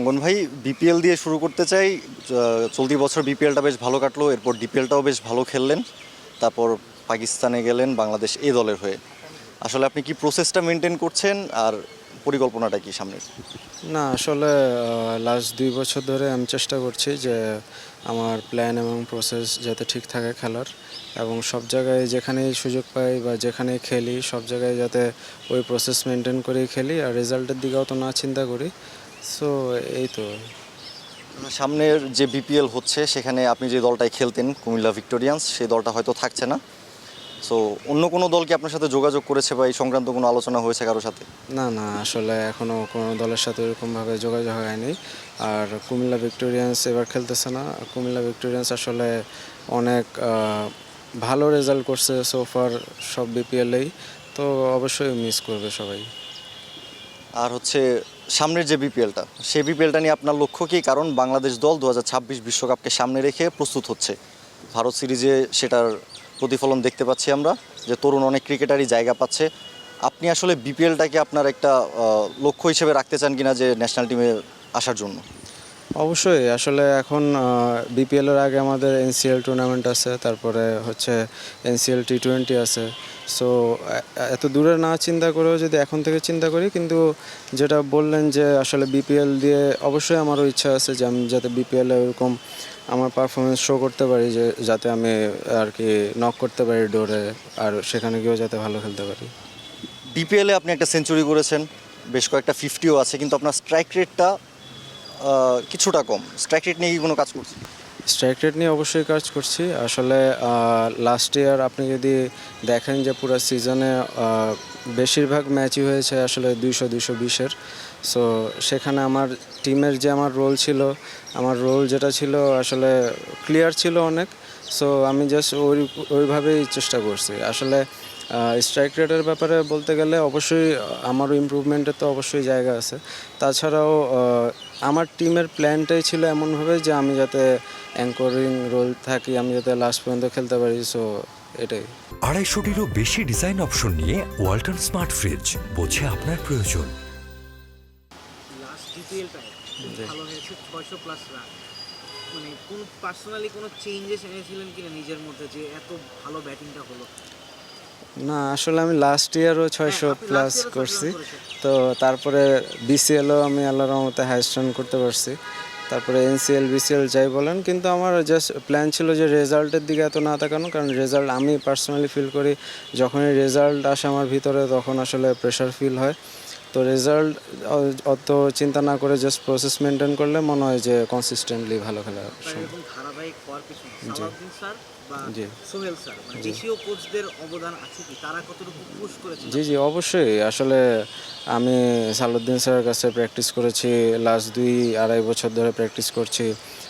অঙ্গন ভাই বিপিএল দিয়ে শুরু করতে চাই। চলতি বছর বিপিএলটা বেশ ভালো কাটলো, এরপর ডিপিএলটাও বেশ ভালো খেললেন। তারপর পাকিস্তানে গেলেন, বাংলাদেশ এ দলের হয়ে। আসলে আপনি কি প্রসেসটা মেনটেন করছেন, আর পরিকল্পনাটা কি সামনের? না, আসলে লাস্ট দুই বছর ধরে আমি চেষ্টা করছি যে আমার প্ল্যান এবং প্রসেস যাতে ঠিক থাকে খেলার। এবং সব জায়গায় যেখানেই সুযোগ পাই বা যেখানেই খেলি, সব জায়গায় যাতে ওই প্রসেস মেনটেন করেই খেলি। আর রেজাল্টের দিকেও তো না চিন্তা করি। সো এই তো সামনের যে বিপিএল হচ্ছে সেখানে আপনি যে দলটায় খেলতেন কুমিল্লা ভিক্টোরিয়ান্স সেই দলটা হয়তো থাকছে না। সো অন্য কোনো দল কি আপনার সাথে যোগাযোগ করেছে বা এই সংক্রান্ত কোনো আলোচনা হয়েছে কারোর সাথে? না না আসলে এখনও কোনো দলের সাথে ওরকমভাবে যোগাযোগ হয়নি। আর কুমিল্লা ভিক্টোরিয়ান্স এবার খেলতেছে না। কুমিল্লা ভিক্টোরিয়ান্স আসলে অনেক ভালো রেজাল্ট করছে সোফার সব বিপিএলেই তো অবশ্যই মিস করবে সবাই। আর হচ্ছে সামনের যে বিপিএলটা, সেই বিপিএলটা নিয়ে আপনার লক্ষ্য কি? কারণ বাংলাদেশ দল দু বিশ্বকাপকে সামনে রেখে প্রস্তুত হচ্ছে। ভারত সিরিজে সেটার প্রতিফলন দেখতে পাচ্ছি আমরা, যে তরুণ অনেক ক্রিকেটারই জায়গা পাচ্ছে। আপনি আসলে বিপিএলটাকে আপনার একটা লক্ষ্য হিসেবে রাখতে চান কিনা যে ন্যাশনাল টিমে আসার জন্য? অবশ্যই, আসলে এখন বিপিএলের আগে আমাদের এনসিএল টুর্নামেন্ট আছে, তারপরে হচ্ছে এনসিএল টি টোয়েন্টি আছে। সো এত দূরে না চিন্তা করেও যদি এখন থেকে চিন্তা করি, কিন্তু যেটা বললেন যে আসলে বিপিএল দিয়ে অবশ্যই আমারও ইচ্ছা আছে যে আমি যাতে বিপিএলে ওরকম আমার পারফরমেন্স শো করতে পারি, যে, যাতে আমি আর কি নক করতে পারি ডোরে আর সেখানে গিয়েও যাতে ভালো খেলতে পারি। বিপিএলে আপনি একটা সেঞ্চুরি করেছেন বেশ কয়েকটা ফিফটিও আছে, কিন্তু আপনার স্ট্রাইক রেটটা কিছুটা কম। স্ট্রাইক রেট নিয়ে কি কোনো কাজ করছে স্ট্রাইক রেট নিয়ে অবশ্যই কাজ করছি। আসলে লাস্ট ইয়ার আপনি যদি দেখেন যে পুরো সিজনে বেশিরভাগ ম্যাচই হয়েছে আসলে দুইশো দুইশো বিশের সো সেখানে আমার টিমের যে আমার রোল ছিল, আমার রোল যেটা ছিল আসলে ক্লিয়ার ছিল অনেক। সো আমি জাস্ট ওই, ওইভাবেই চেষ্টা করছি। আসলে স্ট্রাইক রেটের ব্যাপারে বলতে গেলে অবশ্যই আমারও ইমপ্রুভমেন্টের তো অবশ্যই জায়গা আছে। তাছাড়াও আমার টিমের প্ল্যানটাই ছিল এমনভাবে যে আমি যাতে অ্যাঙ্করিং রোল থাকি আমি যাতে লাস্ট পর্যন্ত খেলতে পারি সো এটাই। আড়াইশোটিরও বেশি ডিজাইন অপশন নিয়ে ওয়ালটন স্মার্ট ফ্রিজ বোঝে আপনার প্রয়োজন। ভালো হয়েছে ছয়শো প্লাস রান মানে কোন পার্সোনালি কোনো চেঞ্জেস এনেছিলেন কিনা নিজের মধ্যে যে এত ভালো ব্যাটিংটা হলো? না আসলে আমি লাস্ট ইয়ারও ছয়শো হ্যাঁ, last প্লাস year ও 600 করছি। তো তারপরে বিসিএলও আমি আল্লাহর রহমতে হাইস্ট রান করতে পারছি। তারপরে এনসিএল বিসিএল যাই বলেন কিন্তু আমার জাস্ট প্ল্যান ছিল যে রেজাল্টের দিকে এত না তাকানো কারণ রেজাল্ট আমি পার্সোনালি ফিল করি যখনই রেজাল্ট আসে আমার ভিতরে তখন আসলে প্রেশার ফিল হয়। তো রেজাল্ট অত চিন্তা না করে জাস্ট প্রসেস মেনটেন করলে মনে হয় যে কনসিস্টেন্টলি ভালো খেলা সম্ভব। বা। সোহেল স্যার মানে দেশীয় কোচদের অবদান আছে কি? তারা কতটুকু পুশ করেছে জি জি অবশ্যই। আসলে আমি সালুদ্দিন স্যারের কাছে প্র্যাকটিস করেছি লাস্ট দুই আড়াই বছর ধরে প্র্যাকটিস করছি।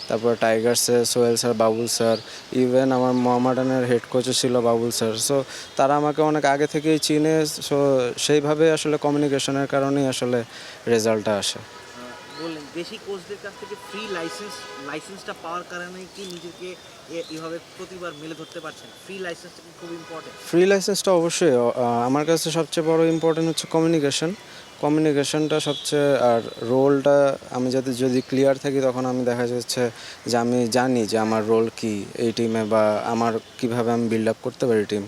তারপর Tiger sir Sohel sir Babul sir even আমার মোহামেডানের হেড কোচও ছিল বাবুল স্যার। সো তারা আমাকে অনেক আগে থেকেই চিনে। সো সেইভাবে আসলে কমিউনিকেশনের কারণেই আসলে রেজাল্টটা আসে। বললেন, দেশি কোচদের কাছ থেকে ফ্রি লাইসেন্স লাইসেন্সটা পাওয়ার কারণে কি নিজেকে এ- এভাবে প্রতিবার মেলে ধরতে পারছেন? ফ্রি লাইসেন্সটা কি খুব ইম্পর্টেন্ট ফ্রি লাইসেন্সটা অবশ্যই আমার কাছে সবচেয়ে বড় ইম্পর্টেন্ট হচ্ছে কমিউনিকেশন কমিউনিকেশনটা সবচেয়ে, আর রোলটা আমি যাতে যদি ক্লিয়ার থাকি, তখন আমি দেখা যাচ্ছে যে আমি জানি যে আমার রোল কি এই টিমে বা আমার কীভাবে আমি বিল্ড আপ করতে পারি টিম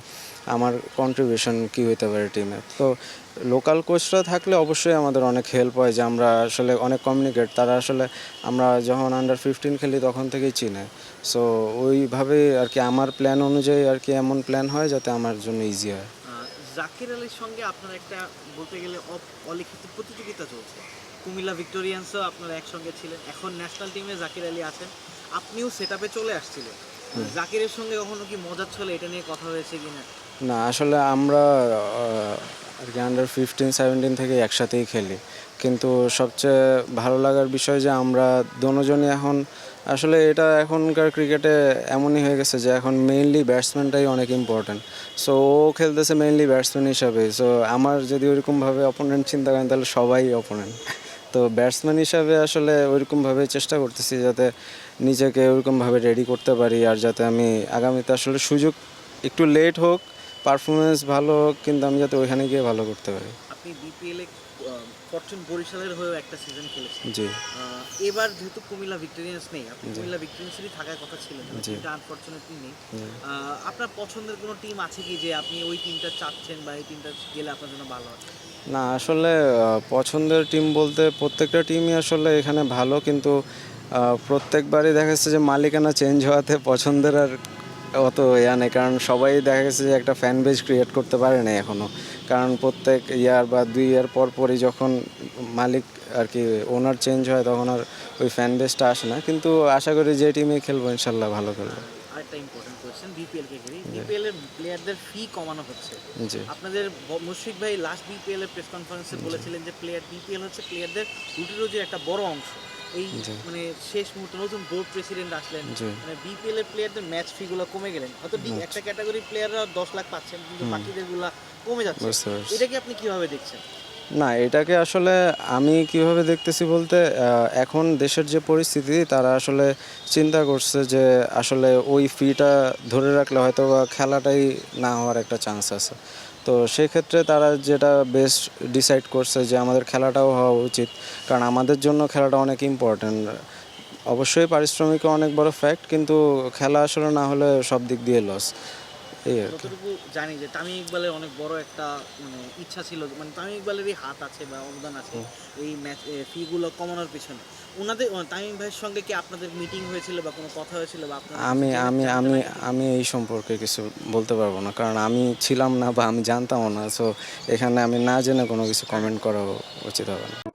আমার কন্ট্রিবিউশন কি হইতে পারে টিমে তো লোকাল কোচরা থাকলে অবশ্যই আমাদের অনেক হেল্প হয় যে আমরা আসলে অনেক কমিউনিকেট তারা আসলে আমরা যখন আন্ডার ফিফটিন খেলি তখন থেকেই চিনে। সো ওইভাবে আর কি আমার প্ল্যান অনুযায়ী আর কি এমন প্ল্যান হয় যাতে আমার জন্য ইজি হয়। জাকির আলীর সঙ্গে আপনার একটা বলতে গেলে অলিখিত প্রতিযোগিতা চলছে। কুমিল্লা ভিক্টোরিয়ান্সও আপনারা একসঙ্গে ছিলেন। এখন ন্যাশনাল টিমে জাকির আলী আছেন। আপনিও সেট চলে আসছিলেন। জাকিরের সঙ্গে কখনো কি মজার ছলে এটা নিয়ে কথা হয়েছে কিনা? না, আসলে আমরা আর কি আন্ডার ফিফটিন সেভেন্টিন থেকে একসাথেই খেলি। কিন্তু সবচেয়ে ভালো লাগার বিষয় যে আমরা দোনোজনই এখন, আসলে এটা এখনকার ক্রিকেটে এমনই হয়ে গেছে যে এখন মেইনলি ব্যাটসম্যানটাই অনেক ইম্পর্ট্যান্ট সো ও খেলতেছে মেইনলি ব্যাটসম্যান হিসাবে। সো আমার যদি ওইরকমভাবে অপোনেন্ট চিন্তা করেন, তাহলে সবাই অপোনেন্ট তো ব্যাটসম্যান হিসাবে আসলে ওইরকমভাবে চেষ্টা করতেছি যাতে নিজেকে ওইরকমভাবে রেডি করতে পারি, আর যাতে আমি আগামীতে আসলে সুযোগ একটু লেট হোক পারফরমেন্স ভালো কিন্তু আমি যাতে ওইখানে গিয়ে ভালো করতে পারি। আপনি বিপিএলে ফরচুন বরিশালের হয়েও একটা সিজন খেলেছেন। জি। এবার যেহেতু কুমিল্লা ভিক্টোরিয়ান্স নেই আপনি। কুমিল্লা ভিক্টোরিয়ান্সেরই থাকার কথা ছিলেন। এটা আনফরচুনেটলি নেই। আপনার পছন্দের কোনো টিম আছে কি যে আপনি ওই টিমটা চাচ্ছেন বা এই টিমটা গেলে আপনার জন্য ভালো হয় না আসলে পছন্দের টিম বলতে প্রত্যেকটা টিমই আসলে এখানে ভালো কিন্তু প্রত্যেকবারই দেখা যাচ্ছে যে মালিকানা চেঞ্জ হওয়াতে পছন্দের আর অত ইয়া নেই কারণ সবাই দেখা গেছে যে একটা ফ্যান বেজ ক্রিয়েট করতে পারে না এখনও কারণ প্রত্যেক ইয়ার বা দুই ইয়ার পর পরই যখন মালিক আর কি ওনার চেঞ্জ হয় তখন আর ওই ফ্যান বেসটা আসে না। কিন্তু আশা করি যে টিমে খেলব ইনশাল্লাহ ভালো খেলব আরেকটা ইম্পর্টেন্ট কোয়েশ্চেন বিপিএল কে ঘিরে। বিপিএল এর প্লেয়ারদের ফি কমানো হচ্ছে। আপনাদের মুশফিক ভাই লাস্ট বিপিএল এর প্রেস কনফারেন্সে বলেছিলেন যে প্লেয়ার বিপিএল হচ্ছে প্লেয়ারদের রুটি রোজির একটা বড় অংশ। এই মানে শেষ মুহূর্তে নতুন বোর্ড প্রেসিডেন্ট আসলেন। মানে বিপিএল এর প্লেয়ারদের ম্যাচ ফি গুলো কমে গেলেন। হয়তো ডি- একটা ক্যাটাগরি প্লেয়াররা দশ লাখ পাচ্ছেন কিন্তু বাকিদেরগুলা কমে যাচ্ছে। এটাকে আপনি কীভাবে দেখছেন? না এটাকে আসলে আমি কীভাবে দেখতেছি বলতে এখন দেশের যে পরিস্থিতি তারা আসলে চিন্তা করছে যে আসলে ওই ফিটা ধরে রাখলে হয়তো বা খেলাটাই না হওয়ার একটা চান্স আছে। তো সেক্ষেত্রে তারা যেটা বেস্ট ডিসাইড করছে যে আমাদের খেলাটাও হওয়া উচিত, কারণ আমাদের জন্য খেলাটা অনেক ইম্পর্ট্যান্ট অবশ্যই পারিশ্রমিক অনেক বড় ফ্যাক্ট কিন্তু খেলা আসলে না হলে সব দিক দিয়ে লস এই আর কি। যতটুকু জানি যে তামিম ইকবালের অনেক বড় একটা মানে ইচ্ছা ছিল মানে তামিম ইকবালেরই হাত আছে বা অবদান আছে এই ম্যাচ ফি গুলো কমানোর পিছনে। ওনাদের তামিম ভাইয়ের সঙ্গে কি আপনাদের মিটিং হয়েছিল বা কোনো কথা হয়েছিল বা আমি আমি আমি আমি এই সম্পর্কে কিছু বলতে পারব না কারণ আমি ছিলাম না বা আমি জানতামও না সো এখানে আমি না জেনে কোনো কিছু কমেন্ট করা উচিত হবে না।